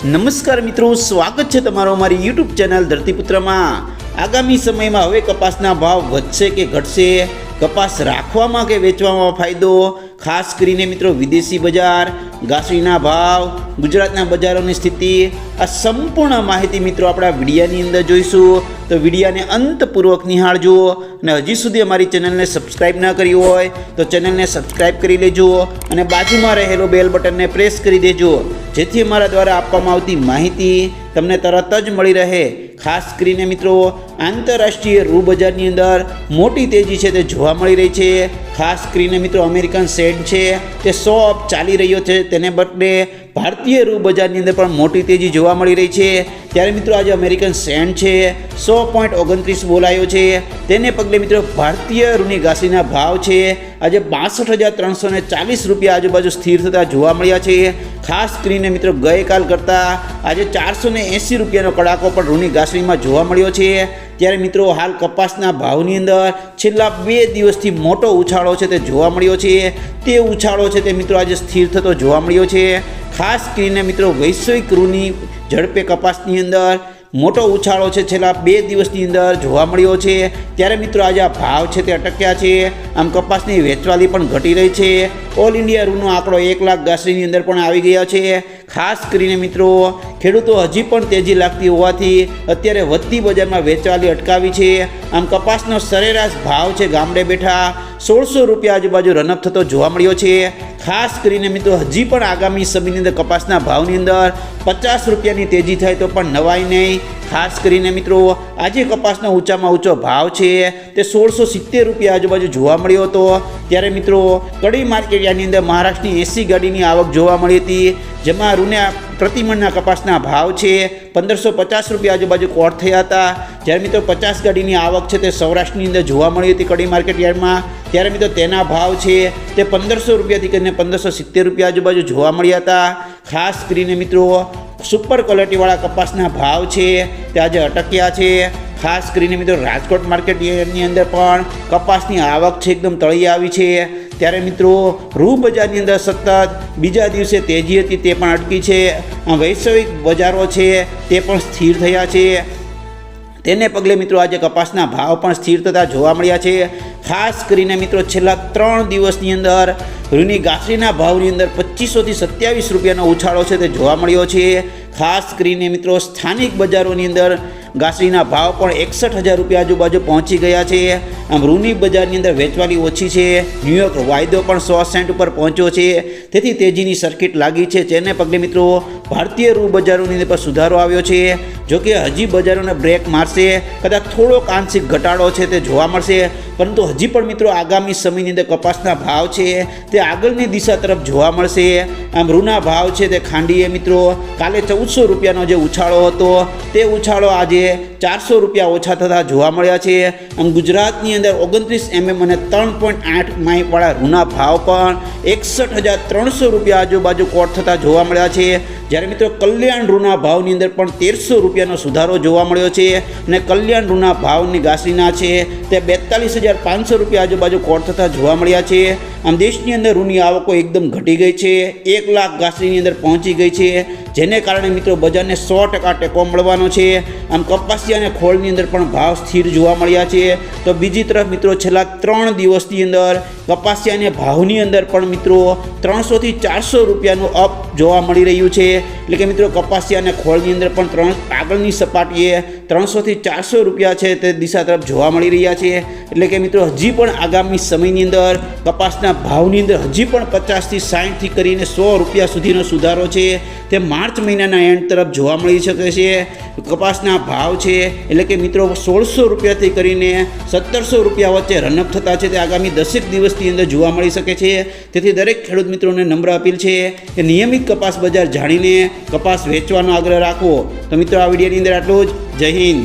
નમસ્કાર મિત્રો, સ્વાગત છે તમારો અમારી યુટ્યુબ ચેનલ ધરતીપુત્રમાં. આગામી સમયમાં હવે કપાસના ભાવ વધશે કે ઘટશે? કપાસ રાખવામાં કે વેચવામાં ફાયદો? ખાસ કરીને મિત્રો, વિદેશી બજાર, ઘાસડીના ભાવ, ગુજરાતના બજારોની સ્થિતિ, આ સંપૂર્ણ માહિતી મિત્રો આપણા વિડીયાની અંદર જોઈશું. તો વિડીયાને અંતપૂર્વક નિહાળજો અને હજી સુધી અમારી ચેનલને સબસ્ક્રાઇબ ન કરી હોય તો ચેનલને સબસ્ક્રાઇબ કરી લેજો અને બાજુમાં રહેલો બેલ બટનને પ્રેસ કરી દેજો. જેથી અમારા દ્વારા આપવામાં આવતી માહિતી તમને તરત જ મળી રહે. ખાસ કરીને મિત્રો, આંતરરાષ્ટ્રીય રૂ બજારની અંદર મોટી તેજી છે તે જોવા મળી રહી છે. ખાસ કરીને મિત્રો, અમેરિકન સેડ છે તે સો અપ ચાલી રહ્યો છે તેને બદલે ભારતીય રૂ બજારની અંદર પણ મોટી તેજી જોવા મળી રહી છે. ત્યારે મિત્રો, આજે અમેરિકન સેન્ડ છે, સો પોઈન્ટ ઓગણત્રીસ બોલાયો છે. તેને પગલે મિત્રો, ભારતીય રૂની ઘાસીના ભાવ છે આજે બાસઠ હજાર ત્રણસો ચાલીસ રૂપિયા આજુબાજુ સ્થિર થતા જોવા મળ્યા છે. ખાસ કરીને મિત્રો ગઈકાલ કરતાં આજે ચારસો ને એંસી રૂપિયાનો કડાકો પણ રૂની ઘાસણીમાં જોવા મળ્યો છે. ત્યારે મિત્રો હાલ કપાસના ભાવની અંદર છેલ્લા બે દિવસથી મોટો ઉછાળો છે તે જોવા મળ્યો છે. તે ઉછાળો છે તે મિત્રો આજે સ્થિર થતો જોવા મળ્યો છે. ખાસ કરીને મિત્રો વૈશ્વિક રૂની ઝડપે કપાસની અંદર મોટો ઉછાળો છે છેલ્લા બે દિવસની અંદર જોવા મળ્યો છે. ત્યારે મિત્રો આજે આ ભાવ છે તે અટક્યા છે. આમ કપાસની વેચવાલી પણ ઘટી રહી છે. ઓલ ઇન્ડિયા રૂનો આંકડો એક લાખ ગાસરીની અંદર પણ આવી ગયા છે. ખાસ કરીને મિત્રો, ખેડૂતો હજી પણ તેજી લાગતી હોવાથી અત્યારે વધતી બજારમાં વેચવાલી અટકાવી છે. આમ કપાસનો સરેરાશ ભાવ છે ગામડે બેઠા. સોળસો રૂપિયા આજુબાજુ રનઅપ થતો જોવા મળ્યો છે. ખાસ કરીને મિત્રો, હજી પણ આગામી સમયની અંદર કપાસના ભાવની અંદર પચાસ રૂપિયાની તેજી થાય તો પણ નવાઈ નહીં. ખાસ કરીને મિત્રો, આજે કપાસનો ઊંચામાં ઊંચો ભાવ છે. તે સોળસો સિત્તેર રૂપિયા આજુબાજુ જોવા મળ્યો હતો. ત્યારે મિત્રો, કડી માર્કેટ યાર્ડની અંદર મહારાષ્ટ્રની એસી ગાડીની આવક જોવા મળી હતી. જેમાં રૂને પ્રતિમણના કપાસના ભાવ છે. પંદરસો પચાસ રૂપિયા આજુબાજુ કોટ થયા હતા. જ્યારે મિત્રો પચાસ ગાડીની આવક છે તે સૌરાષ્ટ્રની અંદર જોવા મળી હતી કડી માર્કેટ યાર્ડમાં. ત્યારે મિત્રો તેના ભાવ છે તે પંદરસો રૂપિયાથી કરીને પંદરસો સિત્તેર રૂપિયા આજુબાજુ જોવા મળ્યા હતા. ખાસ કરીને મિત્રો સુપર ક્વોલિટીવાળા કપાસના ભાવ છે તે આજે અટક્યા છે. ખાસ કરીને મિત્રો રાજકોટ માર્કેટ યાર્ડની અંદર પણ કપાસની આવક છે એકદમ તળી આવી છે. ત્યારે મિત્રો રૂ બજારની અંદર સતત બીજા દિવસે તેજી હતી, તે પણ અટકી છે. વૈશ્વિક બજારો છે, તે પણ સ્થિર થયા છે. તેને પગલે મિત્રો, આજે કપાસના ભાવ પણ સ્થિર થતા જોવા મળ્યા છે. ખાસ કરીને મિત્રો, છેલ્લા ત્રણ દિવસની અંદર રૂની ગાસડીના ભાવની અંદર પચીસોથી સત્યાવીસ રૂપિયાનો ઉછાળો છે તે જોવા મળ્યો છે. ખાસ કરીને મિત્રો, સ્થાનિક બજારોની અંદર ઘાસડીના ભાવ પણ એકસઠ હજાર રૂપિયા આજુબાજુ પહોંચી ગયા છે. આમ રૂની બજારની અંદર વેચવાલી ઓછી છે. ન્યુયોર્ક વાયદો પણ સો સેન્ટ ઉપર પહોંચ્યો છે. તેથી તેજીની સર્કિટ લાગી છે. જેને પગલે મિત્રો, ભારતીય રૂ બજારોની અંદર સુધારો આવ્યો છે. જોકે હજી બજારોને બ્રેક મારશે. કદાચ થોડોક આંશિક ઘટાડો છે તે જોવા મળશે. પરંતુ હજી પણ મિત્રો આગામી સમયની અંદર કપાસના ભાવ છે તે આગળની દિશા તરફ જોવા મળશે. આમ રૂના ભાવ છે તે ખાંડીએ મિત્રો કાલે ચૌદસો રૂપિયાનો જે ઉછાળો હતો તે ઉછાળો આજે ચારસો રૂપિયા ઓછા થતા જોવા મળ્યા છે. આમ ગુજરાતની અંદર ઓગણત્રીસ એમએમ અને ત્રણ પોઈન્ટ આઠ માઇકવાળા રૂના ભાવ પણ એકસઠ હજાર ત્રણસો રૂપિયા આજુબાજુ કોટ થતા જોવા મળ્યા છે. જ્યારે મિત્રો કલ્યાણ રૂના ભાવની અંદર પણ તેરસો રૂપિયાનો સુધારો જોવા મળ્યો છે અને કલ્યાણ રૂના ભાવની ઘાસડીના છે તે બેતાલીસ હજાર પાંચસો રૂપિયા આજુબાજુ કોટ થતા જોવા મળ્યા છે? આમ દેશની અંદર રૂની આવકો એકદમ ઘટી ગઈ છે. એક લાખ ઘાસડીની અંદર પહોંચી ગઈ છે. જેને કારણે મિત્રો બજારને સો ટકા ટેકો મળવાનો છે. આમ કપાસી અને ખોળની અંદર પણ ભાવ સ્થિર જોવા મળ્યા છે. તો બીજી તરફ મિત્રો છેલ્લા ત્રણ દિવસની અંદર કપાસિયાને ભાવની અંદર પણ મિત્રો ત્રણસોથી ચારસો રૂપિયાનું અપ જોવા મળી રહ્યું છે. એટલે કે મિત્રો કપાસિયા અને ખોળની અંદર પણ ત્રણ આગળની સપાટીએ ત્રણસોથી ચારસો રૂપિયા છે તે દિશા તરફ જોવા મળી રહ્યા છે. એટલે કે મિત્રો હજી પણ આગામી સમયની અંદર કપાસના ભાવની અંદર હજી પણ પચાસથી સાઠથી કરીને સો રૂપિયા સુધીનો સુધારો છે. તે માર્ચ મહિનાના એન્ડ તરફ જોવા મળી શકે છે. કપાસના ભાવ છે એટલે કે મિત્રો સોળસો રૂપિયાથી કરીને સત્તરસો રૂપિયા વચ્ચે રનઅપ થતા છે. તે આગામી દસેક દિવસની અંદર જોવા મળી શકે છે. તેથી દરેક ખેડૂત મિત્રોને નમ્ર અપીલ છે કે નિયમિત કપાસ બજાર જાણીને કપાસ વેચવાનો આગ્રહ રાખવો. તો મિત્રો આ વિડીયોની અંદર આટલું જ. જય હિન્દ.